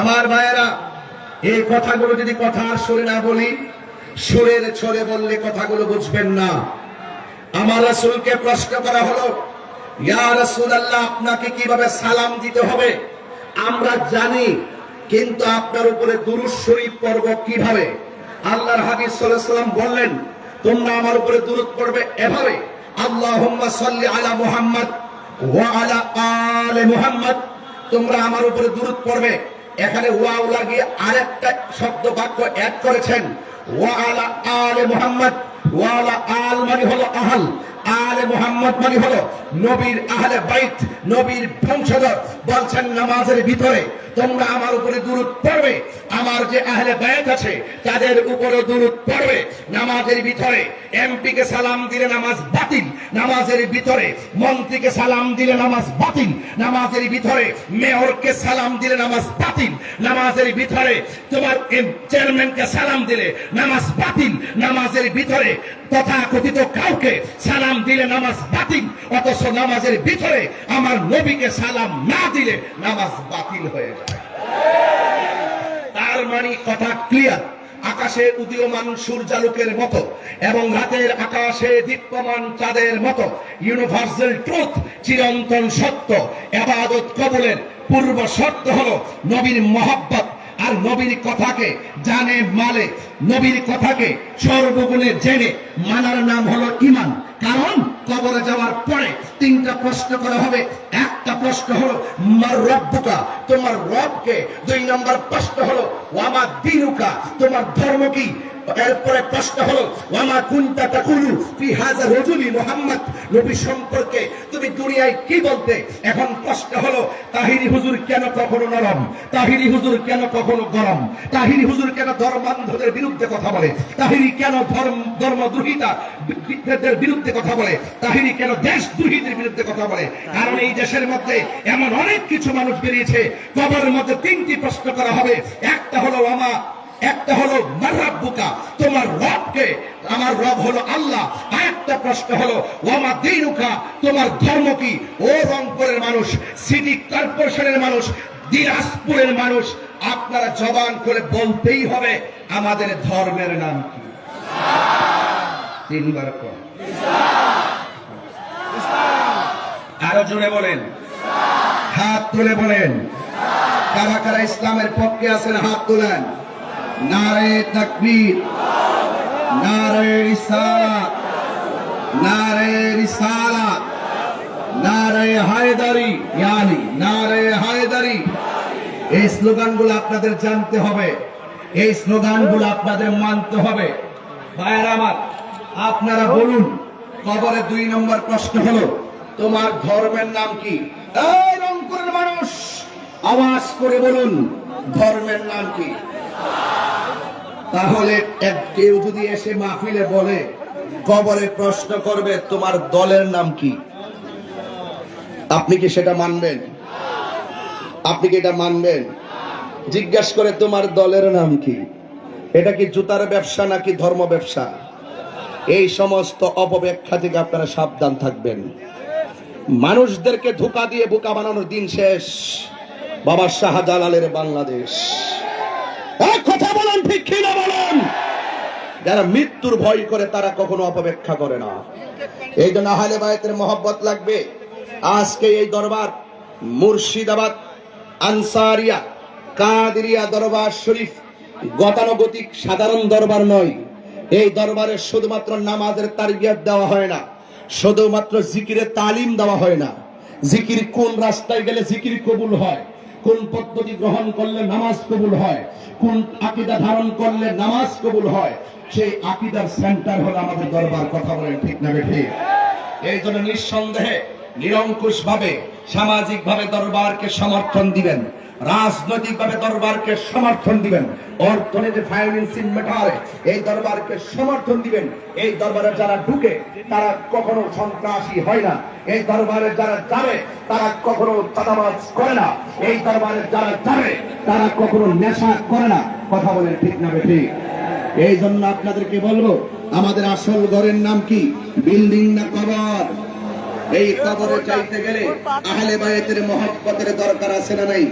আমার ভাইয়েরা, এই কথাগুলো যদি কথার সুরে না বলি, সুরের ছড়ে বললে কথাগুলো বুঝবেন না। আমার রাসূলকে প্রশ্ন করা হলো, ইয়া রাসূলুল্লাহ, আপনাকে কীভাবে সালাম দিতে হবে? আমরা জানি, কিন্তু আপনার উপরে দুরূদ শরীফ পড়ব কীভাবে? আল্লাহর হাবিব সাল্লাল্লাহু আলাইহি সাল্লাম বললেন, তোমরা আমার উপরে দুরূদ পড়বে এভাবে, আল্লাহুম্মা সাল্লি আলা মুহাম্মদ ওয়া আলা আলে মুহাম্মদ, তোমরা আমার উপরে দুরূদ পড়বে। এখানে ওয়াও লাগিয়ে আরেকটা শব্দ বাক্য অ্যাড করেছেন। ওয়া আলা মুহাম্মদ ওয়া আলা আল মানে হলো আহল। আলে মুহাম্মদ মানে হলো নবীর আহলে বাইত, নবীর বংশধর। বলছেন নামাজের ভিতরে তোমরা আমার উপরে দুরূদ পড়বে, আমার যে আহলে বাইত আছে তাদের উপরে দুরূদ পড়বে। নামাজের ভিতরে এমপি কে সালাম দিলে নামাজ বাতিল, নামাজের ভিতরে মন্ত্রীকে সালাম দিলে নামাজ বাতিল, নামাজের ভিতরে মেয়রকে সালাম দিলে নামাজ বাতিল, নামাজের ভিতরে তোমার চেয়ারম্যানকে সালাম দিলে নামাজ বাতিল, নামাজের ভিতরে তথা কথিত কাউকে সালাম দিলে নামাজ বাতিল, অথচ নামাজের ভিতরে আমার নবীকে সালাম না দিলে নামাজ বাতিল হয়ে যায়। তার মানে কথা ক্লিয়ার আকাশে উদীয়মান সূর্যালোকের মতো এবং রাতের আকাশে দীপ্যমান চাঁদের মতো ইউনিভার্সাল ট্রুথ চিরন্তন সত্য এবাদত কবলের পূর্ব শর্ত হলো নবীর মহাব্বত। আর নবীর কথাকে জানে মালে, নবীর কথাকে সর্বগুণে জেনে মানার নাম হলো ইমান কারণ কবরে যাওয়ার পরে তিনটা প্রশ্ন করা হবে। একটা প্রশ্ন হলো, মার রব্বুকা? তোমার রবকে। দুই নম্বর প্রশ্ন হলো, ওয়ামা দিনুকা? তোমার ধর্ম কি? এরপরে প্রশ্ন হলো, ওয়ামা কুনতা তাকুলু ফি হাযা রাজুলি মুহাম্মদ? নবী সম্পর্কে তুমি দুনিয়ায় কি বলতে? এখন প্রশ্ন হলো, তাহিরি হুজুর কেন কখনো নরম? তাহিরি হুজুর কেন কখনো গরম? তাহিরি হুজুর কেন ধর্মান্ধদের বিরুদ্ধে কথা বলে? তাহিরি কেন ধর্ম ধর্মদ্রোহিতা বিদ্রোহীদের বিরুদ্ধে কথা বলে, তাহিরি কেন দেশদ্রোহীদের বিরুদ্ধে কথা বলে? কারণ এই দেশের মধ্যে এমন অনেক কিছু মানুষ বেরিয়েছে কবরের মধ্যে তিনটি প্রশ্ন করা হবে। একটা হলো আমা একটা হলো মারাব্বুকা তোমার রবকে, আমার রব হলো আল্লাহ। আরেকটা প্রশ্ন হলো ওয়ামা দিনুকা, তোমার ধর্ম কি? ও রংপুরের মানুষ, সিটি কর্পোরেশনের মানুষ, দিনাজপুরের মানুষ, আপনারা জবান করে বলতেই হবে, আমাদের ধর্মের নাম কি? তিনবার কর। আরও জোরে বলেন। হাত তুলে বলেন। কারা কারা ইসলামের পক্ষে আছেন, হাত তুলেন। নারে তাকবীর। নারে রিসালাত। নারে রিসালাত। নারে হায়দারি। ইয়ানি নারে হায়দারি। এই স্লোগানগুলো আপনাদের জানতে হবে। এই স্লোগানগুলো আপনাদের মানতে হবে। ভাইয়ের আমার আপনারা বলুন, কবরে দুই নম্বর প্রশ্ন হলো, তোমার ধর্মের নাম কি? রংপুরের মানুষ, আওয়াজ করে বলুন, ধর্মের নাম কি? তাহলে কেউ যদি এসে মাহফিলে বলে, কবরে প্রশ্ন করবে, তোমার দলের নাম কি? আপনি কি সেটা মানবেন? আপনি কি এটা মানবেন? জিজ্ঞাসা করে, তোমার দলের নাম কি? এটা কি জুতার ব্যবসা নাকি ধর্ম ব্যবসা? এই সমস্ত অপব্যাখ্যা থেকে আপনারা সাবধান থাকবেন। মানুষদেরকে ধোকা দিয়ে বোকা বানানোর দিন শেষ। বাবা শাহজালালের বাংলাদেশ। এক কথা বলেন, ঠিক বলেন? যারা মৃত্যুর ভয় করে, তারা কখনো অপব্যাখ্যা করে না। এই জন্য আহলে বায়তের মহব্বত লাগবে। আজকে এই দরবার, মুর্শিদাবাদ, আনসারিয়া, কাদিরিয়া দরবার শরীফ, গতানুগতিক সাধারণ দরবার নয়। এই দরবারে শুধুমাত্র নামাজের তারবিয়াত দেওয়া হয় না, শুধুমাত্র জিকিরের তালিম দেওয়া হয় না। জিকির কোন রাস্তায় গেলে জিকির কবুল হয়, কোন পদ্ধতি গ্রহণ করলে নামাজ কবুল হয়, কোন আকিদা ধারণ করলে নামাজ কবুল হয়, সেই আকিদার সেন্টার হলো আমাদের দরবার, কথা বলেন ঠিক না ঠিক এই জন্য নিঃসন্দেহে নিরঙ্কুশ ভাবে সামাজিক ভাবে দরবারকে সমর্থন দিবেন। রাজনৈতিক ভাবে দরবারকে সমর্থন দিবেন। অর্থনীতি ফাইন্যান্সিং ম্যাটারে এই দরবারকে সমর্থন দিবেন। এই দরবারে যারা ঢুকে, তারা কখনো সন্ত্রাসী হয় না। এই দরবারে যারা যাবে, তারা কখনো চাঁদাবাজ করে না। এই দরবারে যারা যাবে, তারা কখনো নেশা করে না। কথা বলেন ঠিক না ঠিক? এই জন্য আপনাদেরকে বলব, আমাদের আসল ঘরের নাম কি? বিল্ডিং না কবর? এই কবরে চাইতে গেলে আহলে বায়েতের মহব্বতের দরকার আছে না নাই?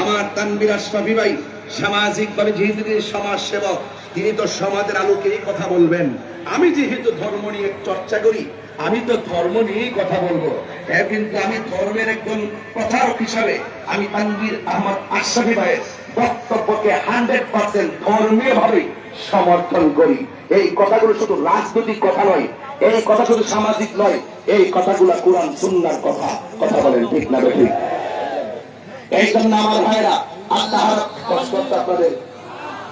আমার তানবির আশরাফি ভাই সামাজিক ভাবে যেহেতু তিনি সমাজ সেবক তিনি তো সমাজের আলোকে এই কথা বলবেন। আমি যেহেতু ধর্ম নিয়ে চর্চা করি, আমি তো ধর্ম নিয়েই কথা বলব। হ্যাঁ কিন্তু আমি ধর্মের একজন প্রচারক হিসাবে আমি তানবির আহমদ আশরাফি ভাইয়ের বক্তব্যকে হান্ড্রেড পার্সেন্ট ধর্মীয় ভাবে সমর্থন করি। এই কথাগুলো শুধু রাজনৈতিক কথা নয়, এই কথা শুধু সামাজিক নয়, এই কথাগুলো কোরআন, সুন্নার কথা। কথা বলেন ঠিক না ঠিক এই জন্য আমার ভাইরা আল্লাহ কষ্ট হচ্ছে আপনাদের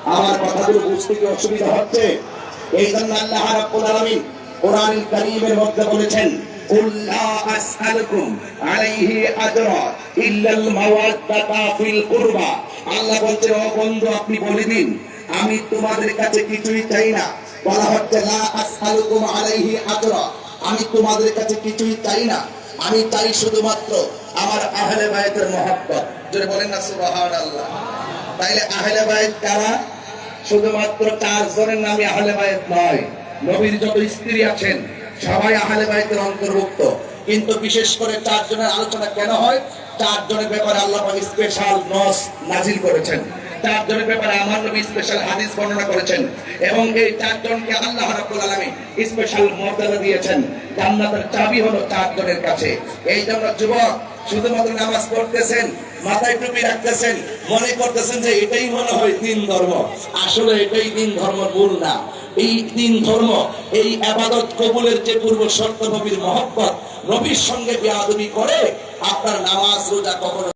আমার কথাগুলো বুঝতে কি অসুবিধা হচ্ছে এই জন্য আল্লাহ রাব্বুল আলামিন কোরআন কারীমের মধ্যে বলেছেন قل لا أسألكم عليه أجرا إلا المودة في القربى আল্লাহ বলছে ও বন্ধু আপনি বলে দিন আমি তোমাদের কাছে কিছুই চাই না বলা হচ্ছে লা আসআলুকুম আলাইহি আজরা আমি তোমাদের কাছে কিছুই চাই না আমি তাই শুধুমাত্র আমার আহলে বায়তের মহব্বত। যদি বলেন না, সুবহানাল্লাহ। তাইলে আহলে বায়ত কারা? শুধুমাত্র চারজনের নামে আহলে বায়ত নয়, নবীর যত স্ত্রী আছেন, সবাই আহলে বায়তের অন্তর্ভুক্ত। কিন্তু বিশেষ করে চারজনের আলোচনা কেন হয়? চারজনের ব্যাপারে আল্লাহ স্পেশাল নস নাজিল করেছেন। চারজনের ব্যাপারে আমার নবী স্পেশাল হাদিস বর্ণনা করেছেন এবং এই চারজনকে আল্লাহ রাব্বুল আলামিন স্পেশাল মর্যাদা দিয়েছেন। জান্নাতের চাবি হলো চারজনের কাছে। এই জন্য যুবক, শুধুমাত্র নামাজ পড়তেছেন, মাথায় টুপি রাখতেছেন, মনে করতেছেন যে এটাই মনে হয় তিন ধর্ম। আসলে এটাই তিন ধর্ম মূল না। এই তিন ধর্ম, এই আবাদত কবুলের যে পূর্ব শর্ত নবীর মহব্বত, নবীর সঙ্গে বেয়াদবি করে আপনার নামাজ, রোজা কখনো